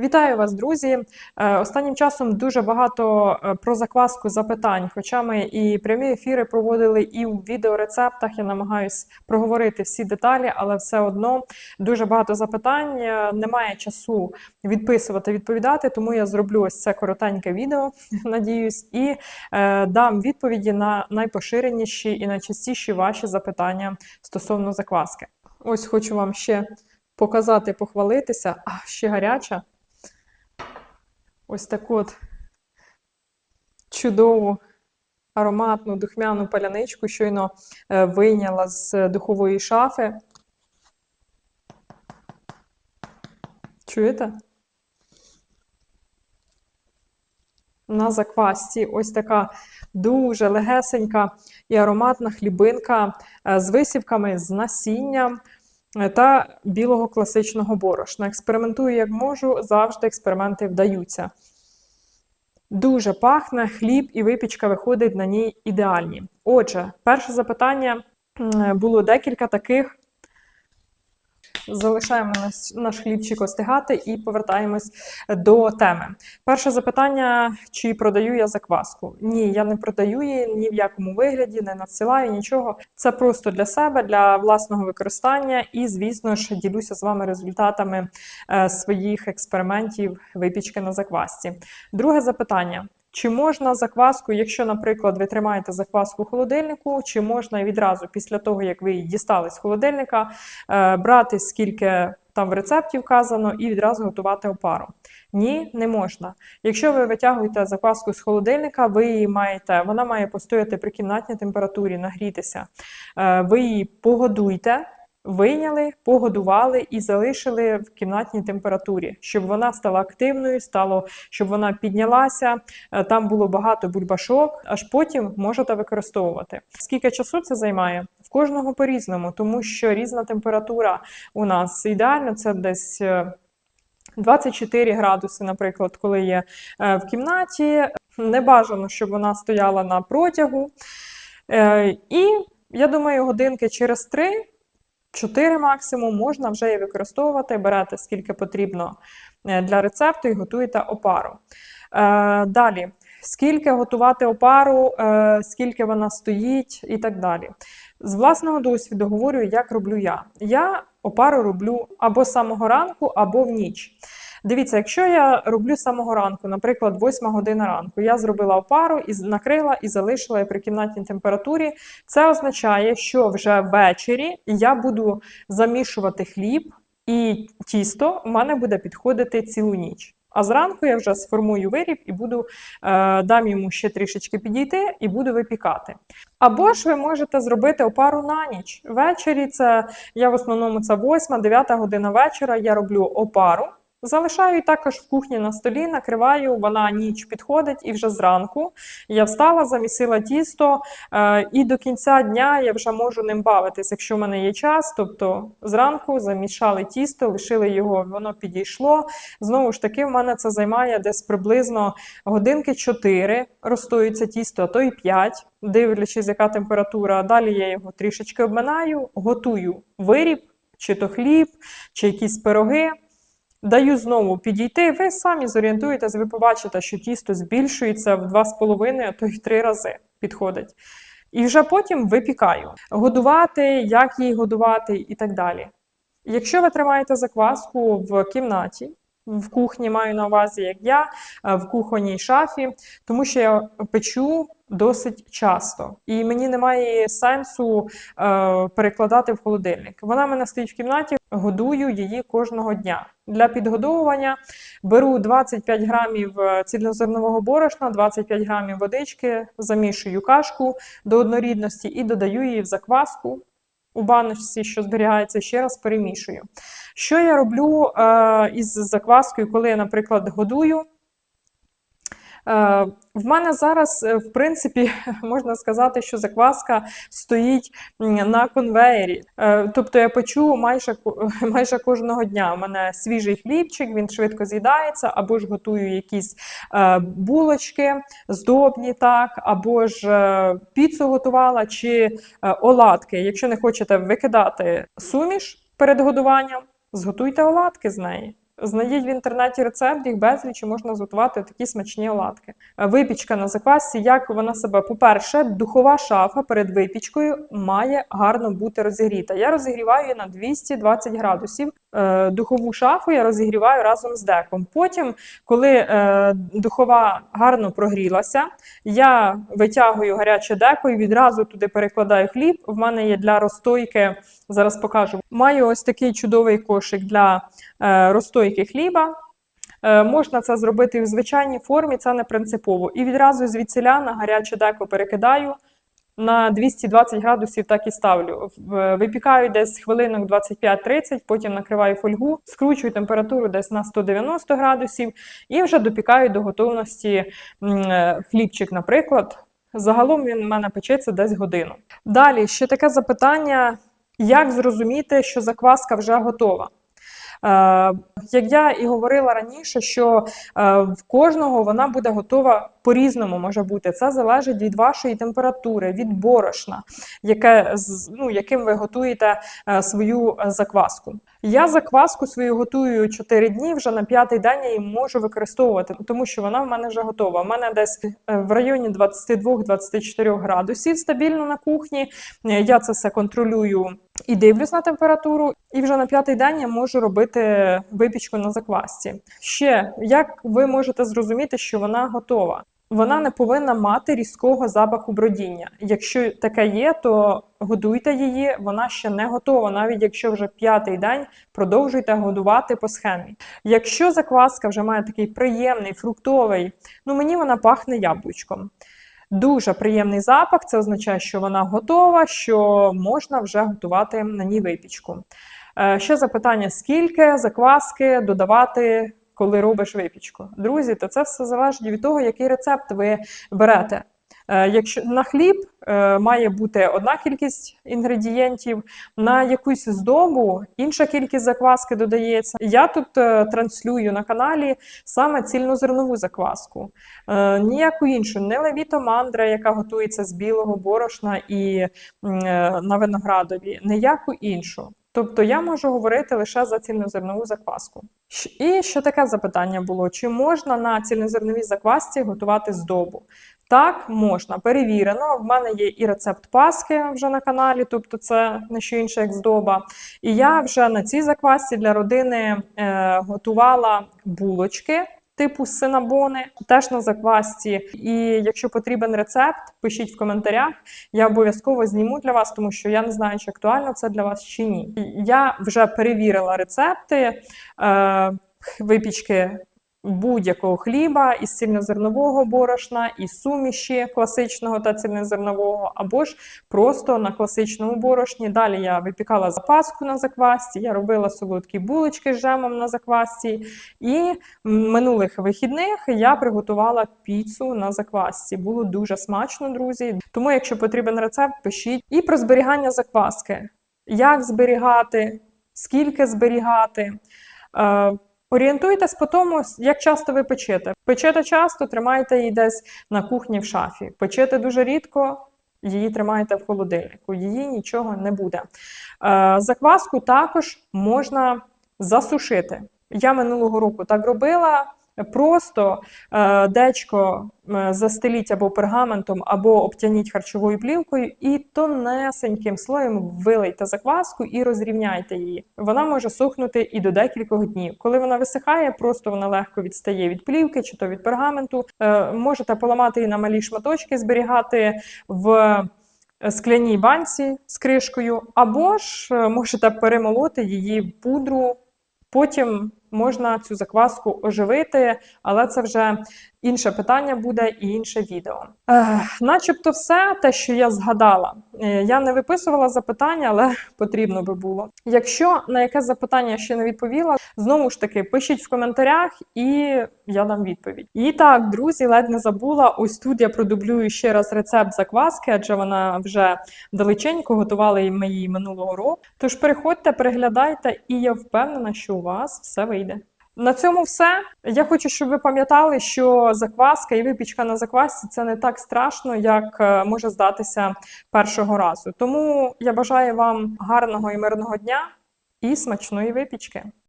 Вітаю вас, друзі! Е, Останнім часом дуже багато е, про закваску запитань. Хоча ми і прямі ефіри проводили, і у відеорецептах я намагаюсь проговорити всі деталі, але все одно дуже багато запитань. Е, Немає часу відписувати, відповідати, тому я зроблю ось це коротеньке відео, надіюсь, і дам відповіді на найпоширеніші і найчастіші ваші запитання стосовно закваски. Ось хочу вам ще показати, похвалитися. А, ще гаряча. Ось таку от чудову ароматну духмяну паляничку щойно е, вийняла з духової шафи. Чуєте? На заквасці ось така дуже легесенька і ароматна хлібинка е, з висівками, з насінням та білого класичного борошна. Експериментую як можу, завжди експерименти вдаються. Дуже пахне хліб і випічка виходить на ній ідеальні. Отже, перше запитання було декілька таких. Залишаємо наш, хлібчик остигати і повертаємось до теми. Перше запитання: чи продаю я закваску? Ні, я не продаю її ні в якому вигляді, не надсилаю нічого. Це просто для себе, для власного використання, і, звісно ж, ділюся з вами результатами е, своїх експериментів випічки на заквасці. Друге запитання. Чи можна закваску, якщо, наприклад, ви тримаєте закваску в холодильнику, чи можна відразу після того, як ви її дістали з холодильника, е, брати скільки там в рецепті вказано, і відразу готувати опару? Ні, не можна. Якщо ви витягуєте закваску з холодильника, ви її маєте, вона має постояти при кімнатній температурі, нагрітися. Е, Ви її погодуйте. Вийняли, погодували і залишили в кімнатній температурі, щоб вона стала активною, стало, щоб вона піднялася. е, Там було багато бульбашок, аж потім можете використовувати. Скільки часу це займає? В кожного по-різному, тому що різна температура у нас ідеально це десь. е, 24 градуси, наприклад, коли є е, в кімнаті. Не бажано, щоб вона стояла на протягу. Е, І я думаю, годинки через 3 4 максимум можна вже її використовувати. Берете скільки потрібно е, для рецепту і готуєте опару. Е, Далі, скільки готувати опару, е, скільки вона стоїть і так далі. З власного досвіду говорю, як роблю я. Я опару роблю або самого ранку, або в ніч. Дивіться, якщо я роблю з самого ранку, наприклад, 8 година ранку, я зробила опару і накрила і залишила при кімнатній температурі. Це означає, що вже ввечері я буду замішувати хліб і тісто в мене буде підходити цілу ніч. А зранку я вже сформую виріб і буду е, дам йому ще трішечки підійти і буду випікати. Або ж ви можете зробити опару на ніч. Ввечері це я в основному це 8-9 година вечора. Я роблю опару. Залишаю також в кухні на столі, накриваю, вона ніч підходить, і вже зранку я встала, замісила тісто, е, і до кінця дня я вже можу ним бавитись, якщо в мене є час. Тобто зранку замішали тісто, лишили його, воно підійшло. Знову ж таки, в мене це займає десь приблизно годинки 4, розстоюється тісто, а то й 5, дивлячись, яка температура. Далі я його трішечки обминаю, готую виріб, чи то хліб, чи якісь пироги. Даю знову підійти. Ви самі зорієнтуєтесь, ви побачите, що тісто збільшується в 2,5, а то й в 3 рази підходить. І вже потім випікаю. Годувати, як її годувати і так далі. Якщо ви тримаєте закваску в кімнаті, в кухні маю на увазі, як я, е, в кухонній шафі, тому що я печу досить часто, і мені немає сенсу е, перекладати в холодильник. Вона мене стоїть в кімнаті, годую її кожного дня. Для підгодовування беру 25 грамів е, цільнозернового борошна, 25 грамів водички, замішую кашку до однорідності і додаю її в закваску. У баночці, що зберігається, ще раз перемішую. Що я роблю е, із закваскою, коли я, наприклад, годую? Е, в мене зараз, е, в принципі, можна сказати, що закваска стоїть на конвеєрі. Е, Тобто я печу майже, майже кожного дня. У мене свіжий хлібчик, він швидко з'їдається, або ж готую якісь булочки здобні, так, або ж піцу готувала, чи оладки. Якщо не хочете викидати суміш перед годуванням, зготуйте оладки з неї. Знайдіть в інтернеті рецепт, їх безліч можна зготувати такі смачні оладки. Е, Випічка на заквасці, як вона себе? По-перше, духова шафа перед випічкою має гарно бути розігріта. Я розігріваю її на 220 градусів. Е, Духову шафу я розігріваю разом з деком. Потім, коли е, духова гарно прогрілася, я витягую гаряче деко і відразу туди перекладаю хліб. В мене є для розстойки, зараз покажу. Маю ось такий чудовий кошик для е, розстойки хліба. Е, Можна це зробити в звичайній формі, це не принципово. І відразу звідсіля на гаряче деко перекидаю. На 220 градусів так і ставлю. Випікаю десь хвилинок 25-30, потім накриваю фольгу, скручую температуру десь на 190 градусів і вже допікаю до готовності е, хлібчик, наприклад. Загалом він у мене печеться десь годину. Далі ще таке запитання: як зрозуміти, що закваска вже готова? Е, як я і говорила раніше, що е, в кожного вона буде готова по-різному може бути. Це залежить від вашої температури, від борошна, яке, ну, яким ви готуєте е, свою закваску. Я закваску свою готую 4 дні, вже на п'ятий день я її можу використовувати, тому що вона в мене вже готова. У мене десь е, в районі 22-24 градусів стабільно на кухні. Е, Я це все контролюю і дивлюсь на температуру, і вже на п'ятий день я можу робити випічку на заквасці. Ще як ви можете зрозуміти, що вона готова? Вона не повинна мати різкого запаху бродіння. Якщо таке є, то годуйте її, вона ще не готова, навіть якщо вже п'ятий день продовжуйте годувати по схемі. Якщо закваска вже має такий приємний фруктовий, ну мені вона пахне яблучком. Дуже приємний запах, це означає, що вона готова, що можна вже готувати на ній випічку. Е, Ще запитання: скільки закваски додавати, коли робиш випічку? Друзі, то це все залежить від того, який рецепт ви берете. Е, Якщо на хліб е, має бути одна кількість інгредієнтів, на якусь здобу інша кількість закваски додається. Я тут е, транслюю на каналі саме цільнозернову закваску. Ніяку іншу, не левіто мандра, яка готується з білого борошна і на виноградові, ніяку іншу. Тобто я можу говорити лише за цільнозернову закваску. І ще таке запитання було: чи можна на цільнозерновій заквасці готувати здобу? Так, можна, перевірено. В мене є і рецепт паски вже на каналі, тобто це не що інше, як здоба. І я вже на цій заквасці для родини е, готувала булочки типу синабони, теж на заквасці. І якщо потрібен рецепт, пишіть в коментарях. Я обов'язково зніму для вас, тому що я не знаю, чи актуально це для вас чи ні. Я вже перевірила рецепти е, випічки будь-якого хліба із цільнозернового борошна, із суміші класичного та цільнозернового, або ж просто на класичному борошні. Далі я випікала запаску на заквасці, я робила солодкі булочки з джемом на заквасці. І минулих вихідних я приготувала піцу на заквасці. Було дуже смачно, друзі. Тому, якщо потрібен рецепт, пишіть. І про зберігання закваски. Як зберігати, скільки зберігати. Орієнтуйтесь по тому, як часто ви печете. Печете часто, тримайте її десь на кухні в шафі. Печете дуже рідко, її тримайте в холодильнику. Її нічого не буде. Е, Закваску також можна засушити. Я минулого року так робила. Просто е, дечко е, застеліть або пергаментом, або обтяніть харчовою плівкою і тонесеньким слоєм вилийте закваску і розрівняйте її. Вона може сухнути і до декількох днів. Коли вона висихає, просто вона легко відстає від плівки чи то від пергаменту. Е, можете поламати її на малі шматочки, зберігати в скляній банці з кришкою, або ж е, можете перемолоти її в пудру. Потім можна цю закваску оживити, але це вже інше питання буде і інше відео. Е, начебто все те, що я згадала. Е, Я не виписувала запитання, але потрібно би було. Якщо на яке запитання ще не відповіла, знову ж таки пишіть в коментарях, і я дам відповідь. І так, друзі, ледь не забула. Ось тут я продублюю ще раз рецепт закваски, адже вона вже далеченько готували ми її минулого року. Тож переходьте, переглядайте, і я впевнена, що у вас все вийде. На цьому все. Я хочу, щоб ви пам'ятали, що закваска і випічка на заквасці це не так страшно, як е, може здатися першого разу. Тому я бажаю вам гарного і мирного дня і смачної випічки.